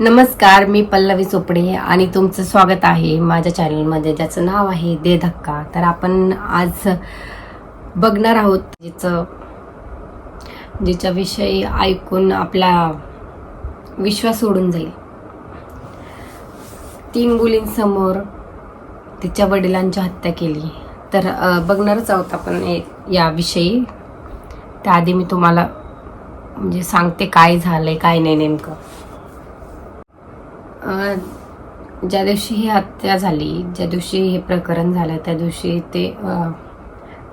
नमस्कार मी पल्लवी चोपडे आणि तुमचं स्वागत आहे माझ्या चॅनलमध्ये. ज्याचं नाव आहे दे धक्का. तर आपण आज बघणार आहोत जिचं जिच्याविषयी ऐकून आपला विश्वास उडून जाईल. तीन मुलींसमोर तिच्या वडिलांची हत्या केली. तर बघणारच आहोत आपण याविषयी त्याआधी मी तुम्हाला म्हणजे सांगते काय झालंय काय नाही नेमकं. ज्या दिवशी ही हत्या झाली ज्या दिवशी हे प्रकरण झालं त्या दिवशी ते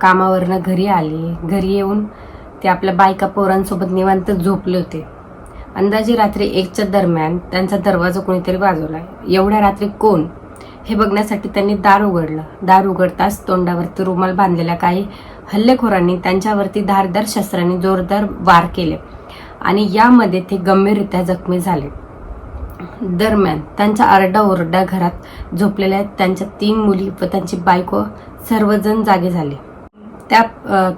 कामावरनं घरी आले. घरी येऊन ते आपल्या बायका पोरांसोबत निवांत झोपले होते. अंदाजे रात्री एकच्या दरम्यान त्यांचा दरवाजा कोणीतरी वाजवला एवढ्या रात्री कोण? हे बघण्यासाठी त्यांनी दार उघडलं. दार उघडताच तोंडावरती रुमाल बांधलेल्या काही हल्लेखोरांनी त्यांच्यावरती धारदार शस्त्रांनी जोरदार वार केले आणि यामध्ये ते गंभीररित्या जखमी झाले. दरम्यान त्यांच्या आरडाओरडा घरात झोपलेल्या त्यांच्या तीन मुली व त्यांची बायको सर्वजण जागे झाले. त्या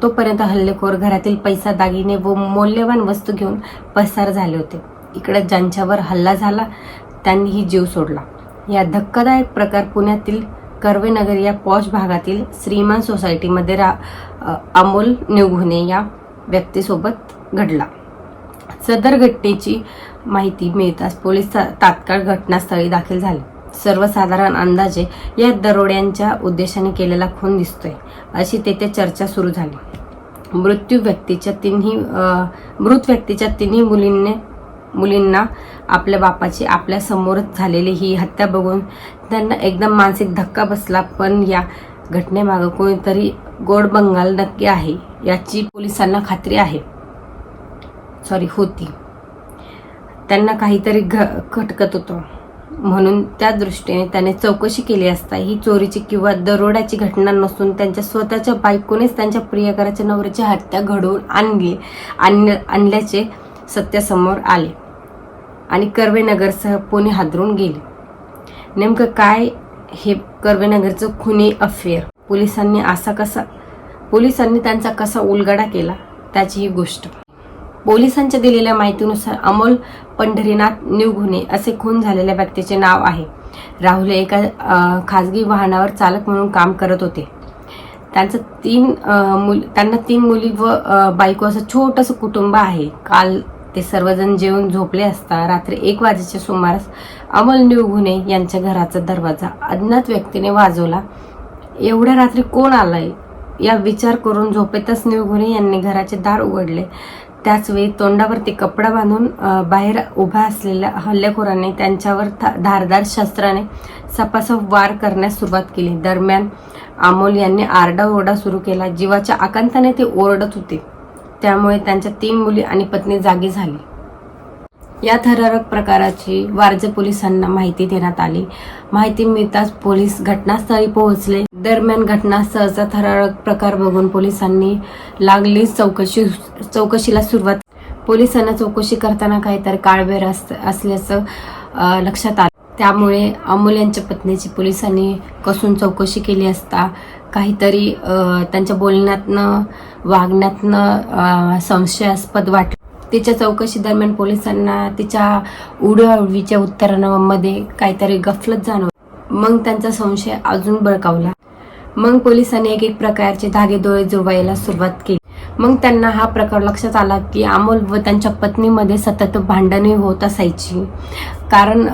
तोपर्यंत हल्लेखोर घरातील पैसा दागिने व मौल्यवान वस्तू घेऊन पसार झाले होते. इकडे ज्यांच्यावर हल्ला झाला त्यांनीही जीव सोडला. या धक्कादायक प्रकार पुण्यातील कर्वेनगर या पॉश भागातील श्रीमान सोसायटीमध्ये रा अमोल निघुने या व्यक्तीसोबत घडला. सदर घटनेची माहिती मिळताच पोलीस तात्काळ घटनास्थळी दाखल झाले. सर्वसाधारण अंदाजे या दरोड्यांच्या उद्देशाने केलेला खून दिसतोय अशी तेथे चर्चा सुरू झाली. मृत्यू व्यक्तीच्या तिन्ही मृत व्यक्तीच्या तिन्ही मुलींनी मुलींना आपल्या बापाची आपल्या समोरच झालेली ही हत्या बघून त्यांना एकदम मानसिक धक्का बसला पण या घटनेमागं कोणीतरी गोड बंगाल नक्की आहे याची पोलिसांना खात्री आहे. सॉरी होती. त्यांना काहीतरी घ खटकत होतं. म्हणून त्या दृष्टीने त्याने चौकशी केली असता ही चोरीची किंवा दरोड्याची घटना नसून त्यांच्या स्वतःच्या बायकोनेच त्यांच्या प्रियकराच्या नवऱ्याची हत्या घडवून आणली आणल्याचे सत्यासमोर आले. आणि कर्वेनगरसह पुणे हादरून गेले. नेमकं काय हे कर्वेनगरचं खुनी अफेअर? पोलिसांनी असा कसा पोलिसांनी त्यांचा कसा उलगडा केला? त्याची ही गोष्ट. पोलिसांच्या दिलेल्या माहितीनुसार अमोल पंढरीनाथ निवघुने असे खून झालेल्या व्यक्तीचे नाव आहे. राहुल हे एका खाजगी वाहनावर चालक म्हणून काम करत होते. त्यांचं तीन मुल त्यांना तीन मुली व बायको असं छोटंसं कुटुंब आहे. काल ते सर्वजण जेवून झोपले असता रात्री एक वाजेच्या सुमारास अमोल निवघुने यांच्या घराचा दरवाजा अज्ञात व्यक्तीने वाजवला. एवढ्या रात्री कोण आलाय? या विचार करून झोपेतच निवघुने यांनी घराचे दार उघडले. त्याचवेळी तोंडावरती कपडा बांधून बाहेर उभ्या असलेल्या हल्लेखोरांनी त्यांच्यावर था- धारदार शस्त्राने सपासप वार करण्यास सुरुवात केली. दरम्यान अमोल यांनी आरडाओरडा सुरू केला. जीवाच्या आकांताने ते ओरडत होते. त्यामुळे त्यांच्या तीन मुली आणि पत्नी जागी झाली. या थरारक प्रकाराची वारजे पोलिसांना माहिती देण्यात आली. माहिती मिळताच पोलीस घटनास्थळी पोहोचले. दरम्यान घटनास्थळाचा थरारक प्रकार बघून पोलिसांनी लागली चौकशी चौकशीला सुरुवात. पोलिसांना चौकशी करताना काहीतरी काळबेर अस- असल्याचं लक्षात आलं. त्यामुळे अमोल यांच्या पत्नीची पोलिसांनी कसून चौकशी केली असता काहीतरी त्यांच्या बोलण्यातनं वागण्यातनं संशयास्पद वाटलं. तिच्या चौकशी दरम्यान पोलिसांना तिच्या उडवाउडवीच्या उत्तरांमध्ये काहीतरी गफलत जाणवली. मग त्यांचा संशय अजून बळकावला. मग पोलिसांनी एक एक प्रकारचे धागे डोळे जुळवायला सुरुवात केली. मग त्यांना हा प्रकार लक्षात आला की अमोल व त्यांच्या पत्नीमध्ये सतत भांडणे होत असायची. कारण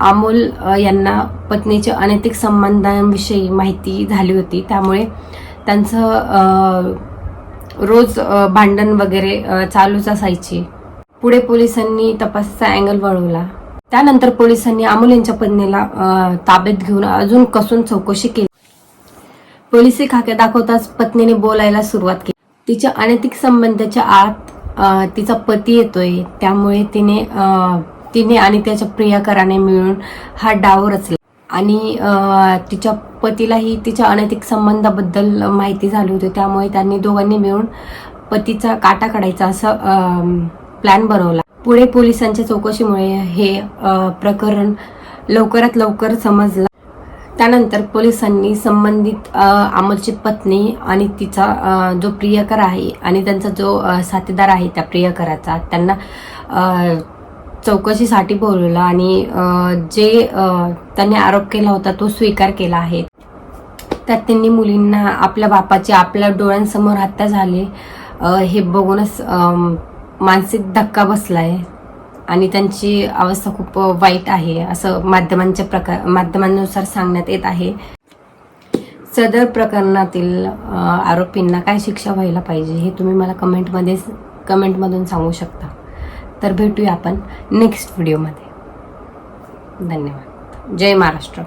अमोल यांना पत्नीच्या अनैतिक संबंधांविषयी माहिती झाली होती. त्यामुळे त्यांचं रोज भांडण वगैरे चालूच असायची. पुढे पोलिसांनी तपासाचा अँगल वळवला. त्यानंतर पोलिसांनी अमोल यांच्या पत्नीला ताब्यात घेऊन अजून कसून चौकशी केली. पोलिसी खाक्या दाखवताच पत्नीने बोलायला सुरुवात केली. तिच्या अनैतिक संबंधाच्या आत तिचा पती येतोय. त्यामुळे तिने तिने आणि त्याच्या प्रियकराने मिळून हा डाव रचला. आणि तिच्या पतीलाही तिच्या अनैतिक संबंधाबद्दल माहिती झाली होती. त्यामुळे त्यांनी दोघांनी मिळून पतीचा काटा काढायचा असं प्लॅन बनवला. पुढे पोलिसांच्या चौकशीमुळे हे प्रकरण लवकरात लवकर समजलं. त्यानंतर पोलिसांनी संबंधित अ, अमोलची पत्नी आणि तिचा जो प्रियकर आहे आणि त्यांचा जो साथीदार आहे त्या प्रियकराचा त्यांना चौकशीसाठी बोलवलं आणि जे त्यांनी आरोप केला होता तो स्वीकार केला आहे. त्यात त्यांनी मुलींना आपल्या बापाची आपल्या डोळ्यांसमोर हत्या झाली. हे बघूनच मानसिक धक्का बसलाय आणि त्यांची अवस्था खूप वाईट आहे असं माध्यमांच्या प्रकार माध्यमांनुसार सांगण्यात येत आहे. सदर प्रकरणातील आरोपींना काय शिक्षा व्हायला पाहिजे हे तुम्ही मला कमेंटमध्ये कमेंटमधून सांगू शकता. तर भेटूया आपण नेक्स्ट व्हिडिओमध्ये धन्यवाद. जय महाराष्ट्र.